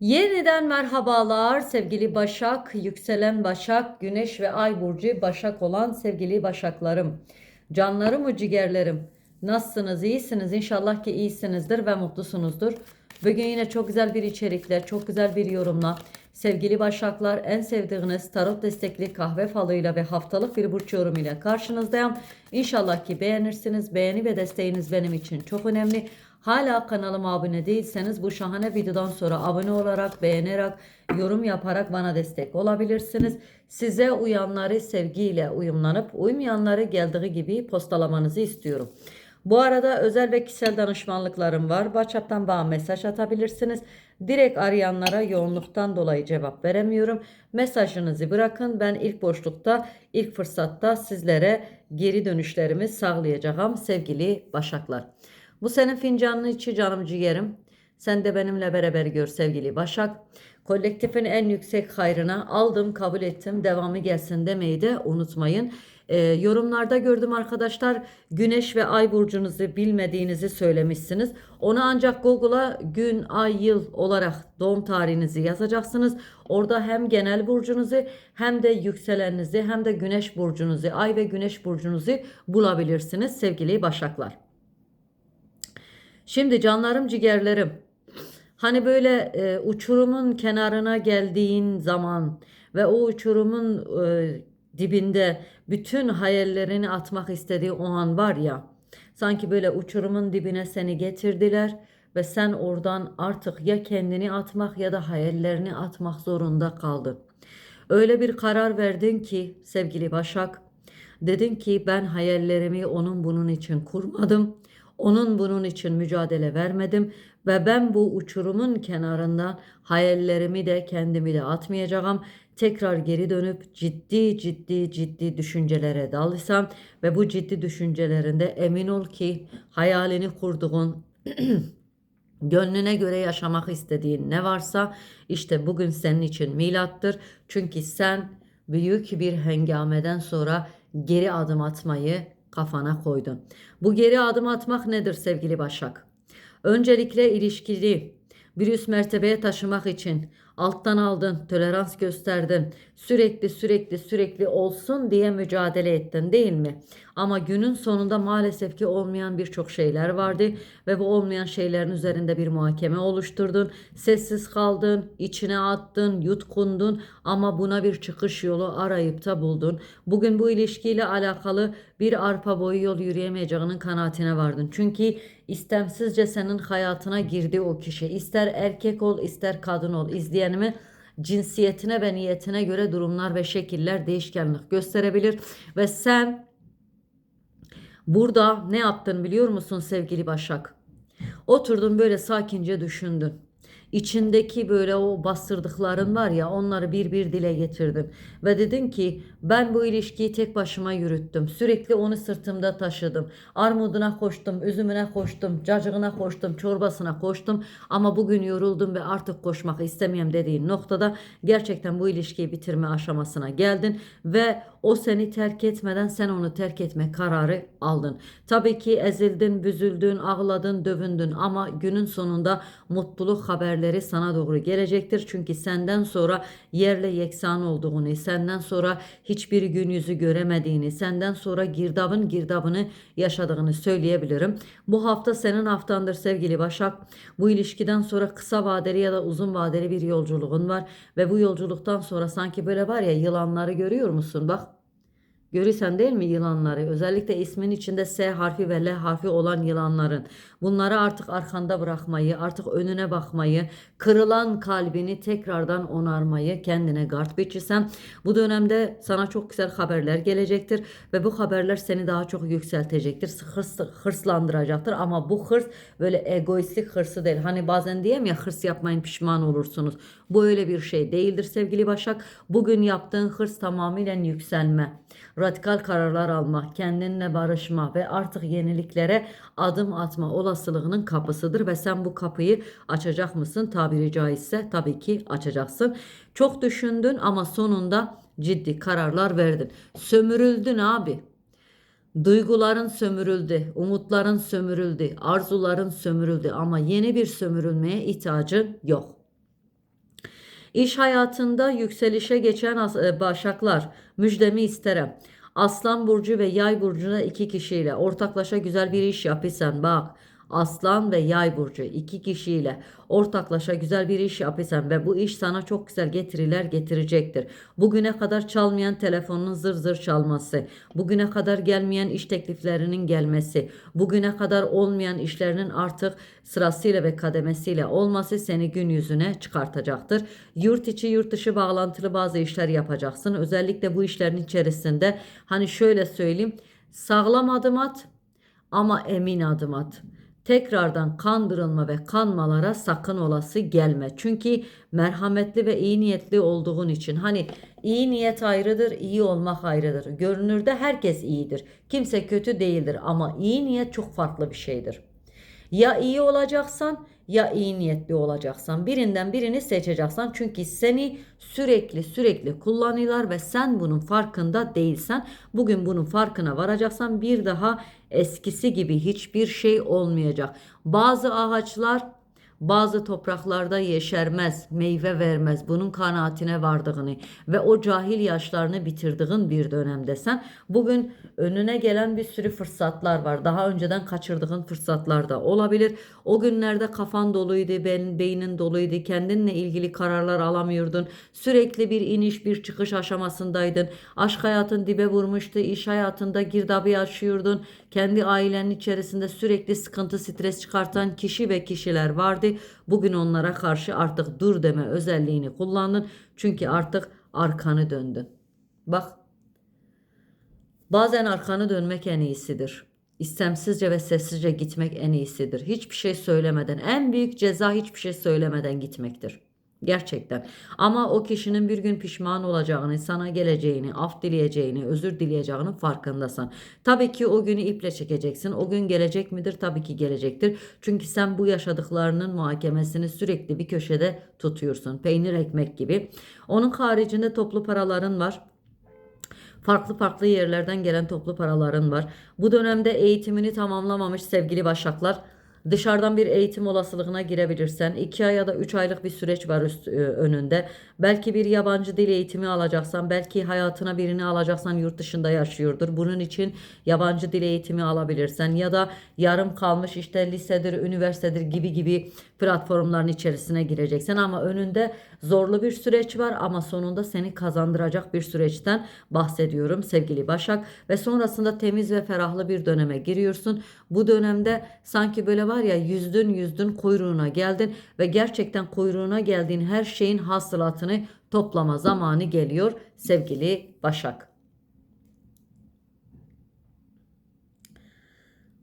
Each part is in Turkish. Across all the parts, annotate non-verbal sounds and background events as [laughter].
Yeniden merhabalar sevgili Başak, yükselen Başak, Güneş ve Ay burcu Başak olan sevgili Başaklarım. Canlarım ve ciğerlerim. Nasılsınız? İyisiniz. İnşallah ki iyisinizdir ve mutlusunuzdur. Bugün yine çok güzel bir içerikle, çok güzel bir yorumla sevgili Başaklar en sevdiğiniz tarot destekli kahve falıyla ve haftalık bir burç yorumuyla karşınızdayım. İnşallah ki beğenirsiniz. Beğeni ve desteğiniz benim için çok önemli. Hala kanalıma abone değilseniz bu şahane videodan sonra abone olarak, beğenerek, yorum yaparak bana destek olabilirsiniz. Size uyanları sevgiyle uyumlanıp uymayanları geldiği gibi postalamanızı istiyorum. Bu arada özel ve kişisel danışmanlıklarım var. WhatsApp'tan bana mesaj atabilirsiniz. Direkt arayanlara yoğunluktan dolayı cevap veremiyorum. Mesajınızı bırakın. Ben ilk boşlukta, ilk fırsatta sizlere geri dönüşlerimi sağlayacağım sevgili Başaklar. Bu senin fincanın içi canım ciğerim. Sen de benimle beraber gör sevgili Başak. Kolektifin en yüksek hayrına aldım, kabul ettim, devamı gelsin demeyi de unutmayın. Ee, yorumlarda gördüm arkadaşlar güneş ve ay burcunuzu bilmediğinizi söylemişsiniz. Onu ancak Google'a gün, ay, yıl olarak doğum tarihinizi yazacaksınız. Orada hem genel burcunuzu hem de yükseleninizi hem de güneş burcunuzu, ay ve güneş burcunuzu bulabilirsiniz sevgili başaklar. Şimdi canlarım ciğerlerim. Hani böyle e, uçurumun kenarına geldiğin zaman ve o uçurumun e, dibinde bütün hayallerini atmak istediği o an var ya. Sanki böyle uçurumun dibine seni getirdiler ve sen oradan artık ya kendini atmak ya da hayallerini atmak zorunda kaldın. Öyle bir karar verdin ki sevgili Başak, dedin ki ben hayallerimi onun bunun için kurmadım. Onun bunun için mücadele vermedim ve ben bu uçurumun kenarından hayallerimi de kendimi de atmayacağım. Tekrar geri dönüp ciddi ciddi ciddi düşüncelere dalsam ve bu ciddi düşüncelerinde emin ol ki hayalini kurduğun [clears throat] Gönlüne göre yaşamak istediğin ne varsa işte bugün senin için milattır. Çünkü sen büyük bir hengameden sonra geri adım atmayı kafana koydun. Bu geri adım atmak nedir sevgili Başak? Öncelikle ilişkili bir üst mertebeye taşımak için alttan aldın, tolerans gösterdin, sürekli sürekli sürekli olsun diye mücadele ettin değil mi? Ama günün sonunda maalesef ki olmayan birçok şeyler vardı ve bu olmayan şeylerin üzerinde bir muhakeme oluşturdun. Sessiz kaldın, içine attın, yutkundun ama buna bir çıkış yolu arayıp da buldun. Bugün bu ilişkiyle alakalı bir arpa boyu yol yürüyemeyeceğinin kanaatine vardın. Çünkü istemsizce senin hayatına girdi o kişi. İster erkek ol, ister kadın ol. İzleyenimi cinsiyetine ve niyetine göre durumlar ve şekiller değişkenlik gösterebilir ve sen Burada ne yaptın biliyor musun sevgili Başak? Oturdun böyle sakince düşündün. İçindeki böyle o bastırdıkların var ya onları bir bir dile getirdin. Ve dedin ki ben bu ilişkiyi tek başıma yürüttüm. Sürekli onu sırtımda taşıdım. Armuduna koştum, üzümüne koştum, cacığına koştum, çorbasına koştum. Ama bugün yoruldum ve artık koşmak istemiyorum dediğin noktada gerçekten bu ilişkiyi bitirme aşamasına geldin. Ve o seni terk etmeden sen onu terk etme kararı aldın. Tabii ki ezildin, büzüldün, ağladın, dövündün ama günün sonunda mutluluk haberleri sana doğru gelecektir. Çünkü senden sonra yerle yeksan olduğunu, senden sonra hiçbir gün yüzü göremediğini, senden sonra girdabın girdabını yaşadığını söyleyebilirim. Bu hafta senin haftandır sevgili Başak. Bu ilişkiden sonra kısa vadeli ya da uzun vadeli bir yolculuğun var ve bu yolculuktan sonra sanki böyle var ya yılanları görüyor musun? Bak Görürsen değil mi yılanları? Özellikle ismin içinde S harfi ve L harfi olan yılanların. Bunları artık arkanda bırakmayı, artık önüne bakmayı, kırılan kalbini tekrardan onarmayı kendine gard biçirsen bu dönemde sana çok güzel haberler gelecektir ve bu haberler seni daha çok yükseltecektir. Hırs, hırslandıracaktır ama bu hırs böyle egoistlik hırsı değil. Hani bazen diyeyim ya hırs yapmayın pişman olursunuz. Bu öyle bir şey değildir sevgili Başak. Bugün yaptığın hırs tamamıyla yükselme radikal kararlar alma, kendinle barışma ve artık yeniliklere adım atma olasılığının kapısıdır ve sen bu kapıyı açacak mısın? Tabiri caizse tabii ki açacaksın. Çok düşündün ama sonunda ciddi kararlar verdin. Sömürüldün abi. Duyguların sömürüldü, umutların sömürüldü, arzuların sömürüldü ama yeni bir sömürülmeye ihtiyacın yok. İş hayatında yükselişe geçen e, başaklar müjdemi isterim. Aslan burcu ve yay burcuna iki kişiyle ortaklaşa güzel bir iş yapırsan bak. Aslan ve yay burcu iki kişiyle ortaklaşa güzel bir iş yapırsan ve bu iş sana çok güzel getiriler getirecektir. Bugüne kadar çalmayan telefonun zır zır çalması, bugüne kadar gelmeyen iş tekliflerinin gelmesi, bugüne kadar olmayan işlerinin artık sırasıyla ve kademesiyle olması seni gün yüzüne çıkartacaktır. Yurt içi yurt dışı bağlantılı bazı işler yapacaksın. Özellikle bu işlerin içerisinde hani şöyle söyleyeyim sağlam adım at ama emin adım at. Tekrardan kandırılma ve kanmalara sakın olası gelme. Çünkü merhametli ve iyi niyetli olduğun için hani iyi niyet ayrıdır, iyi olmak ayrıdır. Görünürde herkes iyidir. Kimse kötü değildir ama iyi niyet çok farklı bir şeydir. Ya iyi olacaksan ya iyi niyetli olacaksan birinden birini seçeceksin. Çünkü seni sürekli sürekli kullanıyorlar ve sen bunun farkında değilsen bugün bunun farkına varacaksan bir daha eskisi gibi hiçbir şey olmayacak. Bazı ağaçlar bazı topraklarda yeşermez, meyve vermez. Bunun kanaatine vardığını ve o cahil yaşlarını bitirdiğin bir dönemdesen bugün önüne gelen bir sürü fırsatlar var. Daha önceden kaçırdığın fırsatlar da olabilir. O günlerde kafan doluydu, beynin doluydu, kendinle ilgili kararlar alamıyordun. Sürekli bir iniş, bir çıkış aşamasındaydın. Aşk hayatın dibe vurmuştu, iş hayatında girdabı yaşıyordun. Kendi ailenin içerisinde sürekli sıkıntı, stres çıkartan kişi ve kişiler vardı. Bugün onlara karşı artık dur deme özelliğini kullandın. Çünkü artık arkanı döndün. Bak Bazen arkanı dönmek en iyisidir. İstemsizce ve sessizce gitmek en iyisidir. Hiçbir şey söylemeden, en büyük ceza hiçbir şey söylemeden gitmektir. Gerçekten. Ama o kişinin bir gün pişman olacağını, sana geleceğini, af dileyeceğini, özür dileyeceğinin farkındasın. Tabii ki o günü iple çekeceksin. O gün gelecek midir? Tabii ki gelecektir. Çünkü sen bu yaşadıklarının muhakemesini sürekli bir köşede tutuyorsun. Peynir ekmek gibi. Onun haricinde toplu paraların var. Farklı farklı yerlerden gelen toplu paraların var. Bu dönemde eğitimini tamamlamamış sevgili başaklar dışarıdan bir eğitim olasılığına girebilirsen 2 ay ya da 3 aylık bir süreç var üst, e, önünde. Belki bir yabancı dil eğitimi alacaksan, belki hayatına birini alacaksan yurt dışında yaşıyordur. Bunun için yabancı dil eğitimi alabilirsen ya da yarım kalmış işte lisedir, üniversitedir gibi gibi platformların içerisine gireceksin ama önünde zorlu bir süreç var ama sonunda seni kazandıracak bir süreçten bahsediyorum sevgili Başak ve sonrasında temiz ve ferahlı bir döneme giriyorsun. Bu dönemde sanki böyle var ya yüzdün yüzdün kuyruğuna geldin ve gerçekten kuyruğuna geldiğin her şeyin hasılatını toplama zamanı geliyor sevgili Başak.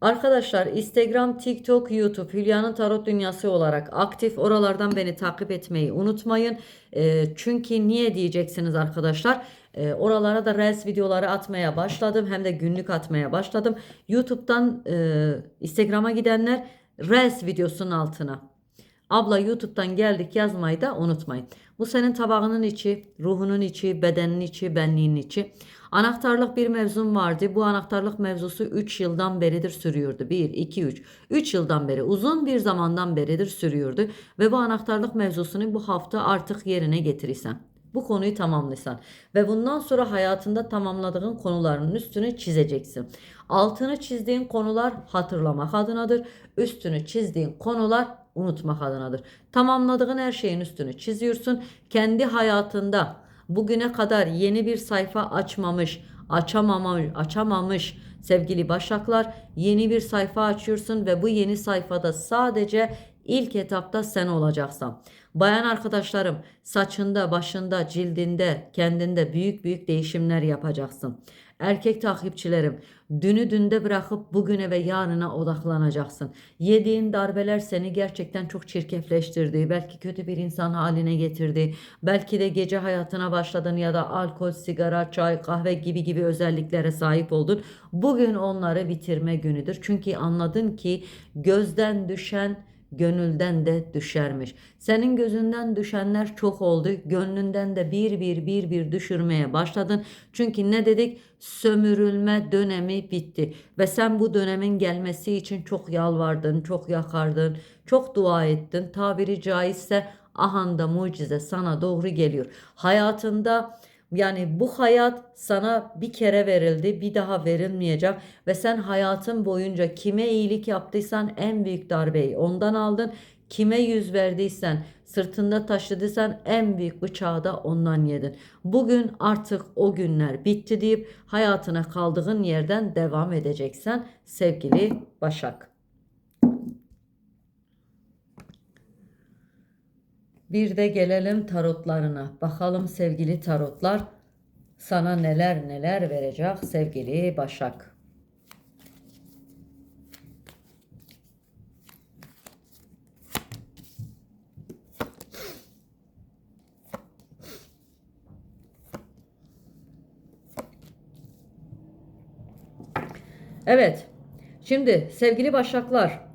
Arkadaşlar Instagram, TikTok, YouTube Hülya'nın Tarot Dünyası olarak aktif. Oralardan beni takip etmeyi unutmayın. E, çünkü niye diyeceksiniz arkadaşlar? E, oralara da Reels videoları atmaya başladım. Hem de günlük atmaya başladım. YouTube'dan e, Instagram'a gidenler Reels videosunun altına. Abla YouTube'dan geldik yazmayı da unutmayın. Bu senin tabağının içi, ruhunun içi, bedenin içi, benliğinin içi. Anahtarlık bir mevzum vardı. Bu anahtarlık mevzusu 3 yıldan beridir sürüyordu. 1, 2, 3. 3 yıldan beri uzun bir zamandan beridir sürüyordu. Ve bu anahtarlık mevzusunu bu hafta artık yerine getirirsen. Bu konuyu tamamlaysan ve bundan sonra hayatında tamamladığın konuların üstünü çizeceksin. Altını çizdiğin konular hatırlamak adınadır. Üstünü çizdiğin konular unutmak adınadır. Tamamladığın her şeyin üstünü çiziyorsun. Kendi hayatında bugüne kadar yeni bir sayfa açmamış, açamamış, açamamış sevgili başaklar yeni bir sayfa açıyorsun ve bu yeni sayfada sadece ilk etapta sen olacaksın. Bayan arkadaşlarım saçında, başında, cildinde, kendinde büyük büyük değişimler yapacaksın. Erkek takipçilerim, dünü dünde bırakıp bugüne ve yarına odaklanacaksın. Yediğin darbeler seni gerçekten çok çirkefleştirdi. Belki kötü bir insan haline getirdi. Belki de gece hayatına başladın ya da alkol, sigara, çay, kahve gibi gibi özelliklere sahip oldun. Bugün onları bitirme günüdür. Çünkü anladın ki gözden düşen gönülden de düşermiş. Senin gözünden düşenler çok oldu. Gönlünden de bir bir bir bir düşürmeye başladın. Çünkü ne dedik? Sömürülme dönemi bitti. Ve sen bu dönemin gelmesi için çok yalvardın, çok yakardın, çok dua ettin. Tabiri caizse ahanda mucize sana doğru geliyor. Hayatında yani bu hayat sana bir kere verildi, bir daha verilmeyecek ve sen hayatın boyunca kime iyilik yaptıysan en büyük darbeyi ondan aldın. Kime yüz verdiysen, sırtında taşıdıysan en büyük bıçağı da ondan yedin. Bugün artık o günler bitti deyip hayatına kaldığın yerden devam edeceksen sevgili Başak. Bir de gelelim tarotlarına. Bakalım sevgili tarotlar sana neler neler verecek sevgili Başak. Evet. Şimdi sevgili Başaklar,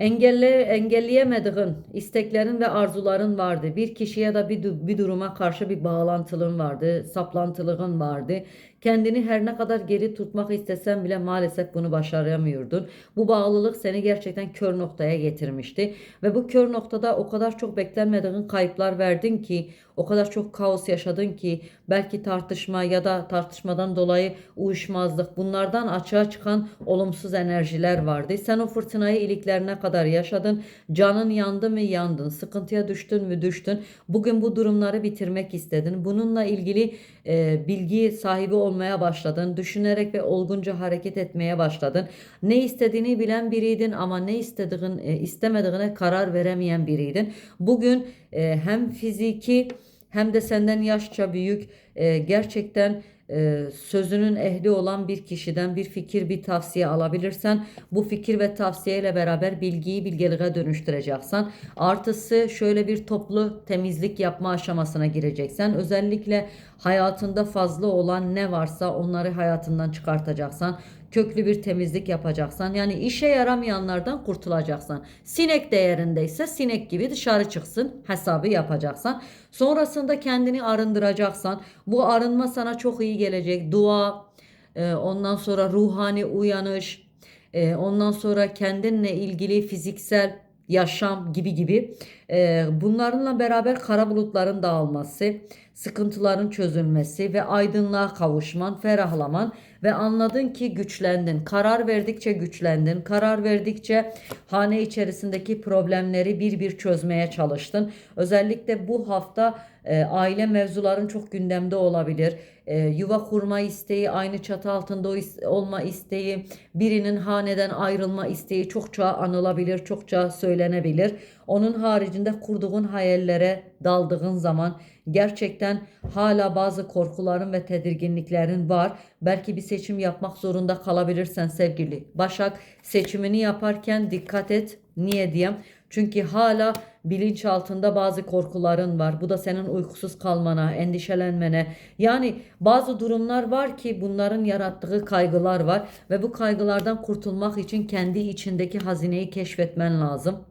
engelle engelleyemediğin isteklerin ve arzuların vardı. Bir kişiye de bir, bir duruma karşı bir bağlantılığın vardı, saplantılığın vardı. Kendini her ne kadar geri tutmak istesen bile maalesef bunu başaramıyordun. Bu bağlılık seni gerçekten kör noktaya getirmişti ve bu kör noktada o kadar çok beklenmediğin kayıplar verdin ki, o kadar çok kaos yaşadın ki belki tartışma ya da tartışmadan dolayı uyuşmazlık bunlardan açığa çıkan olumsuz enerjiler vardı. Sen o fırtınayı iliklerine kadar yaşadın. Canın yandı mı yandın. Sıkıntıya düştün mü düştün. Bugün bu durumları bitirmek istedin. Bununla ilgili e, bilgi sahibi olmaya başladın. Düşünerek ve olgunca hareket etmeye başladın. Ne istediğini bilen biriydin ama ne istediğin e, istemediğine karar veremeyen biriydin. Bugün e, hem fiziki hem de senden yaşça büyük e, gerçekten e, sözünün ehli olan bir kişiden bir fikir, bir tavsiye alabilirsen bu fikir ve tavsiyeyle beraber bilgiyi bilgeliğe dönüştüreceksen artısı şöyle bir toplu temizlik yapma aşamasına gireceksen özellikle hayatında fazla olan ne varsa onları hayatından çıkartacaksan köklü bir temizlik yapacaksan yani işe yaramayanlardan kurtulacaksan sinek değerindeyse sinek gibi dışarı çıksın hesabı yapacaksan sonrasında kendini arındıracaksan bu arınma sana çok iyi gelecek. Dua e, ondan sonra ruhani uyanış e, ondan sonra kendinle ilgili fiziksel yaşam gibi gibi e, bunlarınla beraber kara bulutların dağılması, sıkıntıların çözülmesi ve aydınlığa kavuşman, ferahlaman ve anladın ki güçlendin. Karar verdikçe güçlendin. Karar verdikçe hane içerisindeki problemleri bir bir çözmeye çalıştın. Özellikle bu hafta e, aile mevzuların çok gündemde olabilir. E, yuva kurma isteği, aynı çatı altında olma isteği, birinin haneden ayrılma isteği çokça anılabilir, çokça söylenebilir. Onun haricinde kurduğun hayallere daldığın zaman gerçekten hala bazı korkuların ve tedirginliklerin var. Belki bir seçim yapmak zorunda kalabilirsen sevgili Başak seçimini yaparken dikkat et. Niye diyeyim? Çünkü hala bilinç altında bazı korkuların var. Bu da senin uykusuz kalmana, endişelenmene. Yani bazı durumlar var ki bunların yarattığı kaygılar var ve bu kaygılardan kurtulmak için kendi içindeki hazineyi keşfetmen lazım.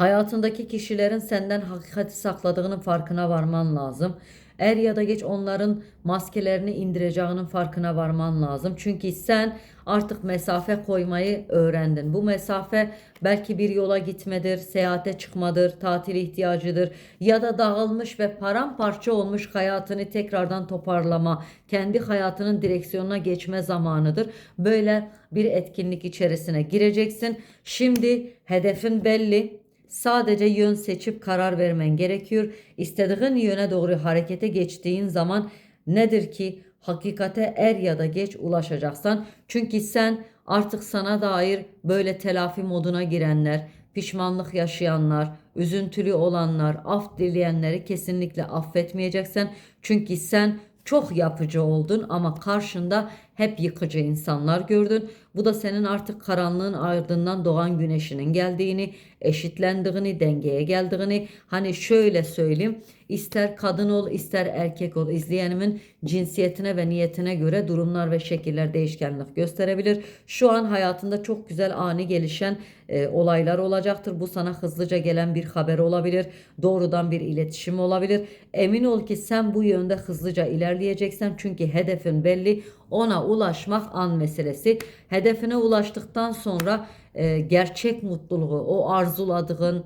Hayatındaki kişilerin senden hakikati sakladığının farkına varman lazım. Er ya da geç onların maskelerini indireceğinin farkına varman lazım. Çünkü sen artık mesafe koymayı öğrendin. Bu mesafe belki bir yola gitmedir, seyahate çıkmadır, tatil ihtiyacıdır ya da dağılmış ve paramparça olmuş hayatını tekrardan toparlama, kendi hayatının direksiyonuna geçme zamanıdır. Böyle bir etkinlik içerisine gireceksin. Şimdi hedefin belli. Sadece yön seçip karar vermen gerekiyor. İstediğin yöne doğru harekete geçtiğin zaman nedir ki hakikate er ya da geç ulaşacaksan. Çünkü sen artık sana dair böyle telafi moduna girenler, pişmanlık yaşayanlar, üzüntülü olanlar, af dileyenleri kesinlikle affetmeyeceksin. Çünkü sen çok yapıcı oldun ama karşında hep yıkıcı insanlar gördün. Bu da senin artık karanlığın ardından doğan güneşinin geldiğini, eşitlendiğini, dengeye geldiğini. Hani şöyle söyleyeyim. ister kadın ol, ister erkek ol. izleyenimin cinsiyetine ve niyetine göre durumlar ve şekiller değişkenlik gösterebilir. Şu an hayatında çok güzel ani gelişen e, olaylar olacaktır. Bu sana hızlıca gelen bir haber olabilir. Doğrudan bir iletişim olabilir. Emin ol ki sen bu yönde hızlıca ilerleyeceksin. Çünkü hedefin belli. Ona ulaşmak an meselesi. Hedefine ulaştıktan sonra e, gerçek mutluluğu, o arzuladığın,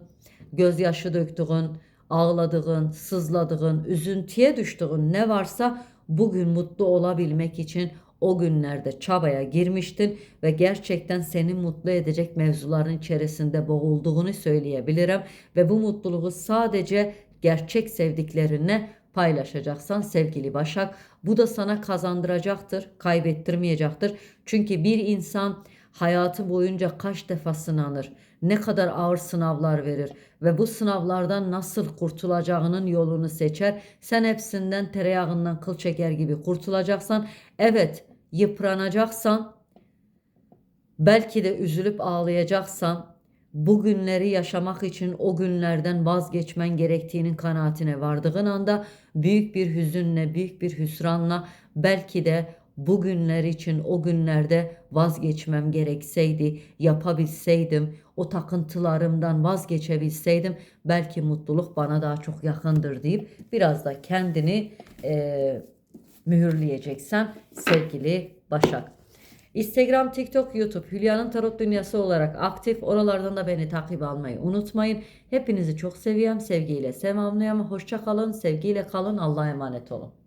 gözyaşı döktüğün, ağladığın, sızladığın, üzüntüye düştüğün ne varsa bugün mutlu olabilmek için o günlerde çabaya girmiştin ve gerçekten seni mutlu edecek mevzuların içerisinde boğulduğunu söyleyebilirim ve bu mutluluğu sadece gerçek sevdiklerinle paylaşacaksan sevgili Başak bu da sana kazandıracaktır, kaybettirmeyecektir. Çünkü bir insan hayatı boyunca kaç defa sınanır, ne kadar ağır sınavlar verir ve bu sınavlardan nasıl kurtulacağının yolunu seçer. Sen hepsinden tereyağından kıl çeker gibi kurtulacaksan, evet yıpranacaksan, belki de üzülüp ağlayacaksan, bu günleri yaşamak için o günlerden vazgeçmen gerektiğinin kanaatine vardığın anda büyük bir hüzünle, büyük bir hüsranla belki de bu günler için o günlerde vazgeçmem gerekseydi, yapabilseydim, o takıntılarımdan vazgeçebilseydim belki mutluluk bana daha çok yakındır deyip biraz da kendini eee mühürleyeceksen sevgili Başak. Instagram, TikTok, YouTube Hülya'nın Tarot Dünyası olarak aktif. Oralardan da beni takip almayı unutmayın. Hepinizi çok seviyorum. Sevgiyle selamlıyorum. Hoşça kalın. Sevgiyle kalın. Allah'a emanet olun.